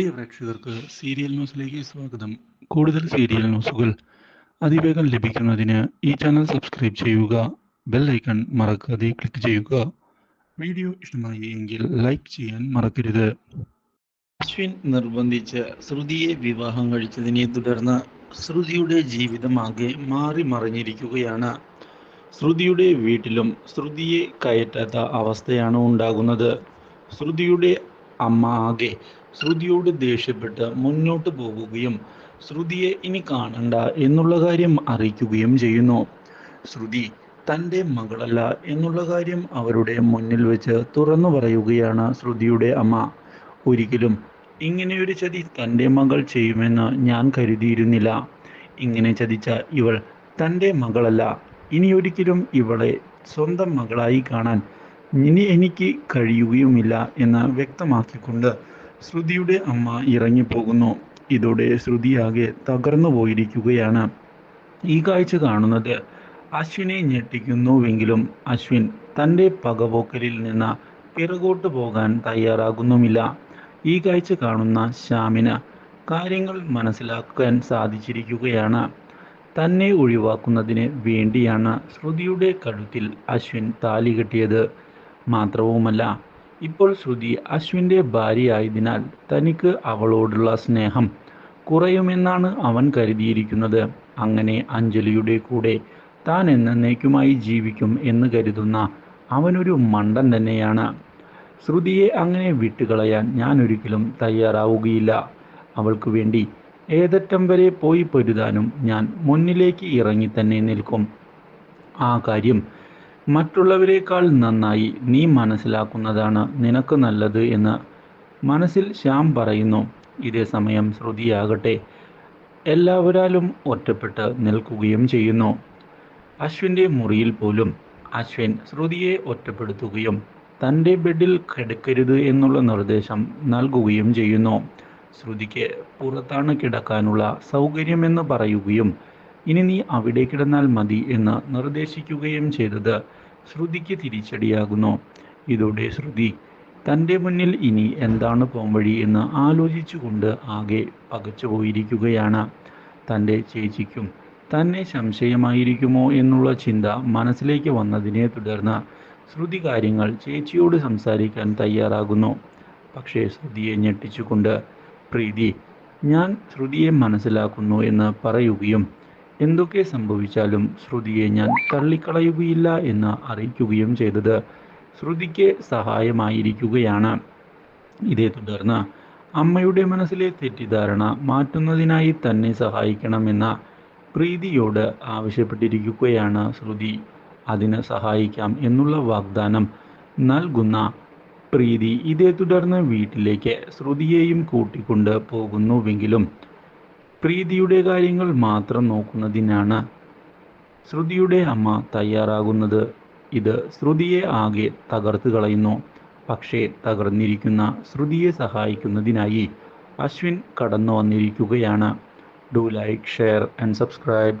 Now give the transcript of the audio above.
പ്രിയ പ്രേക്ഷകർക്ക് സീരിയൽ ന്യൂസിലേക്ക് സ്വാഗതം. കൂടുതൽ സീരിയൽ ന്യൂസുകൾ അതിവേഗം ലഭിക്കുന്നതിന് ഈ ചാനൽ സബ്സ്ക്രൈബ് ചെയ്യുക ബെൽ ഐക്കൺ മറക്കാതെ ക്ലിക്ക് ചെയ്യുക. വീഡിയോ ഇഷ്ടമായി എങ്കിൽ ലൈക്ക് ചെയ്യാൻ മറക്കരുത്. അശ്വിൻ നിർബന്ധിച്ച് ശ്രുതിയെ വിവാഹം കഴിച്ചതിനെ തുടർന്ന് ശ്രുതിയുടെ ജീവിതമാകെ മാറി മറിഞ്ഞിരിക്കുകയാണ്. ശ്രുതിയുടെ വീട്ടിലും ശ്രുതിയെ കയറ്റാത്ത അവസ്ഥയാണ് ഉണ്ടാകുന്നത്. ശ്രുതിയുടെ അമ്മ ആകെ ശ്രുതിയോട് ദേഷ്യപ്പെട്ട് മുന്നോട്ട് പോകുകയും ശ്രുതിയെ ഇനി കാണണ്ട എന്നുള്ള കാര്യം അറിയിക്കുകയും ചെയ്യുന്നു. ശ്രുതി തന്റെ മകളല്ല എന്നുള്ള കാര്യം അവരുടെ മുന്നിൽ വെച്ച് തുറന്നു പറയുകയാണ് ശ്രുതിയുടെ അമ്മ. ഒരിക്കലും ഇങ്ങനെയൊരു ചതി തന്റെ മകൾ ചെയ്യുമെന്ന് ഞാൻ കരുതിയിരുന്നില്ല. ഇങ്ങനെ ചതിച്ച ഇവൾ തന്റെ മകളല്ല. ഇനിയൊരിക്കലും ഇവളെ സ്വന്തം മകളായി കാണാൻ ഇനി എനിക്ക് കഴിയുകയുമില്ല എന്ന് വ്യക്തമാക്കിക്കൊണ്ട് ശ്രുതിയുടെ അമ്മ ഇറങ്ങിപ്പോകുന്നു. ഇതോടെ ശ്രുതിയാകെ തകർന്നു പോയിരിക്കുകയാണ്. ഈ കാഴ്ച കാണുന്നത് അശ്വിനെ ഞെട്ടിക്കുന്നുവെങ്കിലും അശ്വിൻ തന്റെ പകപോക്കലിൽ നിന്ന് പിറകോട്ട് പോകാൻ തയ്യാറാകുന്നുമില്ല. ഈ കാഴ്ച കാണുന്ന ശ്യാമിന് കാര്യങ്ങൾ മനസ്സിലാക്കാൻ സാധിച്ചിരിക്കുകയാണ്. തന്നെ ഒഴിവാക്കുന്നതിന് വേണ്ടിയാണ് ശ്രുതിയുടെ കഴുത്തിൽ അശ്വിൻ താലി കെട്ടിയത്. മാത്രവുമല്ല ഇപ്പോൾ ശ്രുതി അശ്വിന്റെ ഭാര്യയായതിനാൽ തനിക്ക് അവളോടുള്ള സ്നേഹം കുറയുമെന്നാണ് അവൻ കരുതിയിരിക്കുന്നത്. അങ്ങനെ അഞ്ജലിയുടെ കൂടെ താൻ എന്നേക്കുമായി ജീവിക്കും എന്ന് കരുതുന്ന അവനൊരു മണ്ടൻ തന്നെയാണ്. ശ്രുതിയെ അങ്ങനെ വിട്ടുകളയാൻ ഞാൻ ഒരിക്കലും തയ്യാറാവുകയില്ല. അവൾക്ക് വേണ്ടി ഏതറ്റം വരെ പോയി പൊരുതാനും ഞാൻ മുന്നിലേക്ക് ഇറങ്ങി തന്നെ നിൽക്കും. ആ കാര്യം മറ്റുള്ളവരെക്കാൾ നന്നായി നീ മനസ്സിലാക്കുന്നതാണ് നിനക്ക് നല്ലത് എന്ന് മനസ്സിൽ ശ്യാം പറയുന്നു. ഇതേ സമയം ശ്രുതിയാകട്ടെ എല്ലാവരാലും ഒറ്റപ്പെട്ട് നിൽക്കുകയും ചെയ്യുന്നു. അശ്വിന്റെ മുറിയിൽ പോലും അശ്വിൻ ശ്രുതിയെ ഒറ്റപ്പെടുത്തുകയും തന്റെ ബെഡിൽ കിടക്കരുത് എന്നുള്ള നിർദ്ദേശം നൽകുകയും ചെയ്യുന്നു. ശ്രുതിക്ക് പുറത്താണ് കിടക്കാനുള്ള സൗകര്യമെന്ന് പറയുകയും ഇനി നീ അവിടെ കിടന്നാൽ മതി എന്ന് നിർദ്ദേശിക്കുകയും ചെയ്തത് ശ്രുതിക്ക് തിരിച്ചടിയാകുന്നു. ഇതോടെ ശ്രുതി തന്റെ മുന്നിൽ ഇനി എന്താണ് പോംവഴി എന്ന് ആലോചിച്ചുകൊണ്ട് ആകെ പകച്ചുപോയിരിക്കുകയാണ് തന്റെ ചേച്ചിക്കും തന്നെ സംശയമായിരിക്കുമോ എന്നുള്ള ചിന്ത മനസ്സിലേക്ക് വന്നതിനെ തുടർന്ന് ശ്രുതി കാര്യങ്ങൾ ചേച്ചിയോട് സംസാരിക്കാൻ തയ്യാറാകുന്നു. പക്ഷേ ശ്രുതിയെ ഞെട്ടിച്ചുകൊണ്ട് പ്രീതി ഞാൻ ശ്രുതിയെ മനസ്സിലാക്കുന്നു എന്ന് പറയുകയും എന്തൊക്കെ സംഭവിച്ചാലും ശ്രുതിയെ ഞാൻ തള്ളിക്കളയുകയില്ല എന്ന് അറിയിക്കുകയും ചെയ്തത്. ശ്രുതിക്ക് സഹായമായിരിക്കുകയാണ്. ഇതേ തുടർന്ന് അമ്മയുടെ മനസ്സിലെ തെറ്റിദ്ധാരണ മാറ്റുന്നതിനായി തന്നെ സഹായിക്കണമെന്ന പ്രീതിയോട് ആവശ്യപ്പെട്ടിരിക്കുകയാണ് ശ്രുതി. അതിന് സഹായിക്കാം എന്നുള്ള വാഗ്ദാനം നൽകുന്ന പ്രീതി ഇതേ തുടർന്ന് വീട്ടിലേക്ക് ശ്രുതിയെയും കൂട്ടിക്കൊണ്ട് പോകുന്നുവെങ്കിലും പ്രീതിയുടെ കാര്യങ്ങൾ മാത്രം നോക്കുന്നതിനാണ് ശ്രുതിയുടെ അമ്മ തയ്യാറാകുന്നത്. ഇത് ശ്രുതിയെ ആകെ തകർത്ത് കളയുന്നു. പക്ഷേ തകർന്നിരിക്കുന്ന ശ്രുതിയെ സഹായിക്കുന്നതിനായി അശ്വിൻ കടന്നു വന്നിരിക്കുകയാണ് do like share and subscribe